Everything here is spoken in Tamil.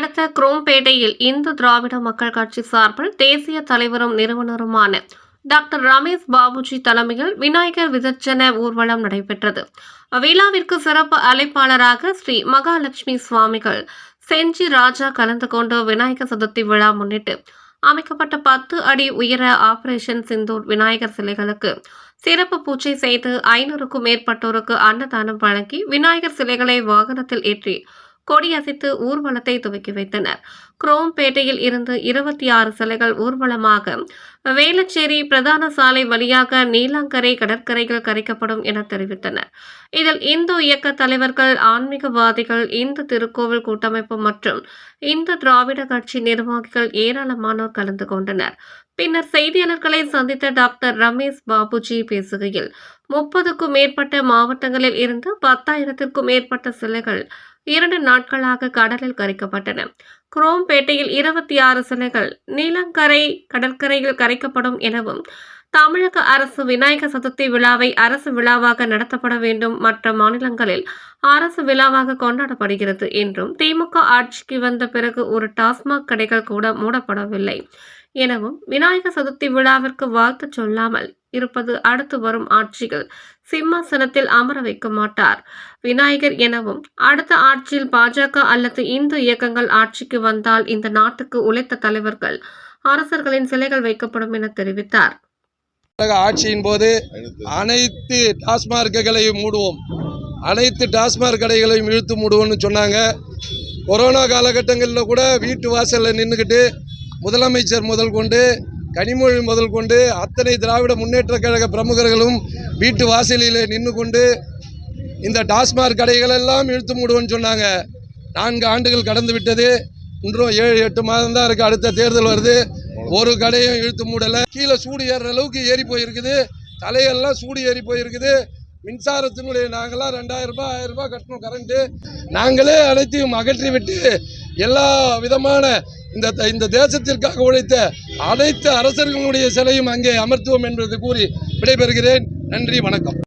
அடுத்த குரோம்பேட்டையில் இந்து திராவிட மக்கள் கட்சி சார்பில் தேசிய தலைவரும் நிறுவனருமான டாக்டர் ரமேஷ் பாபுஜி தலைமையில் விநாயகர் விதர்ச்சன ஊர்வலம் நடைபெற்றது. விழாவிற்கு சிறப்பு அழைப்பாளராக ஸ்ரீ மகாலட்சுமி சுவாமிகள் செஞ்சி ராஜா கலந்து கொண்டு விநாயகர் சதுர்த்தி விழா முன்னிட்டு அமைக்கப்பட்ட பத்து அடி உயர ஆபரேஷன் சிந்தூர் விநாயகர் சிலைகளுக்கு சிறப்பு பூஜை செய்து ஐநூறுக்கும் மேற்பட்டோருக்கு அன்னதானம் வழங்கி விநாயகர் சிலைகளை வாகனத்தில் ஏற்றி கொடியசைத்து ஊர்வலத்தை துவக்கி வைத்தனர். குரோம்பேட்டையில் இருந்து இருபத்தி ஆறு சிலைகள் ஊர்வலமாக வேளச்சேரி பிரதான சாலை வழியாக நீலாங்கரை கடற்கரையில் கரைக்கப்படும் என தெரிவித்தனர். இதில் இந்து இயக்க தலைவர்கள் ஆன்மீகவாதிகள் இந்து திருக்கோவில் கூட்டமைப்பு மற்றும் இந்து திராவிட கட்சி நிர்வாகிகள் ஏராளமானோர் கலந்து கொண்டனர். பின்னர் செய்தியாளர்களை சந்தித்த டாக்டர் ரமேஷ் பாபுஜி பேசுகையில் முப்பதுக்கும் மேற்பட்ட மாவட்டங்களில் இருந்து பத்தாயிரத்திற்கும் மேற்பட்ட சிலைகள் இரண்டு நாட்களாக கடலில் கரைக்கப்பட்டன. குரோம்பேட்டையில் இருபத்தி ஆறு சிலைகள் நீலங்கரை கடற்கரையில் கரைக்கப்படும் எனவும் தமிழக அரசு விநாயகர் சதுர்த்தி விழாவை அரசு விழாவாக நடத்தப்பட வேண்டும் மற்ற மாநிலங்களில் அரசு விழாவாக கொண்டாடப்படுகிறது என்றும் திமுக ஆட்சிக்கு வந்த பிறகு ஒரு டாஸ்மாக் கடைகள் கூட மூடப்படவில்லை. எனவும் விநாயகர் சதுர்த்தி விழாவிற்கு வாழ்த்து சொல்லாமல் இருப்பது அடுத்து வரும் ஆட்சிகள் சிம்மாசனத்தில் அமர வைக்க மாட்டார். விநாயகர் எனவும் அடுத்த ஆட்சியில் பாஜக அல்லது இந்து இயக்கங்கள் ஆட்சிக்கு வந்தால் இந்த நாட்டுக்கு உழைத்த தலைவர்கள் அரசர்களின் சிலைகள் வைக்கப்படும் என தெரிவித்தார். ஆட்சியின் போது அனைத்து டாஸ்மார்க்குகளையும் மூடுவோம். அனைத்து டாஸ்மாக் கடைகளையும் இழுத்து மூடுவோம்னு சொன்னாங்க. கொரோனா காலகட்டங்களில் கூட வீட்டு வாசலில் நின்றுக்கிட்டு முதலமைச்சர் முதல் கொண்டு கனிமொழி முதல் கொண்டு அத்தனை திராவிட முன்னேற்ற கழக பிரமுகர்களும் வீட்டு வாசலில் நின்று கொண்டு இந்த டாஸ்மாக் கடைகள் எல்லாம் இழுத்து மூடுவோம்னு சொன்னாங்க. நான்கு ஆண்டுகள் கடந்து விட்டது. இன்றும் ஏழு எட்டு மாதம் தான் இருக்குது அடுத்த தேர்தல் வருது. ஒரு கடையும் இழுத்து மூடலை. கீழே சூடு ஏறுற அளவுக்கு ஏறி போயிருக்குது. தலையெல்லாம் சூடு ஏறி போயிருக்குது. மின்சாரத்தினுடைய நாங்களாம் ரெண்டாயிரம் ரூபாய் ஆயிரம் ரூபாய் கட்டணும் கரண்ட்டு நாங்களே அனைத்தையும் அகற்றி விட்டு எல்லா விதமான இந்த இந்த தேசத்திற்காக உழைத்த அனைத்து அரசர்களுடைய சிலையும் அங்கே அமர்த்துவோம் என்பது கூறி விடைபெறுகிறேன். நன்றி வணக்கம்.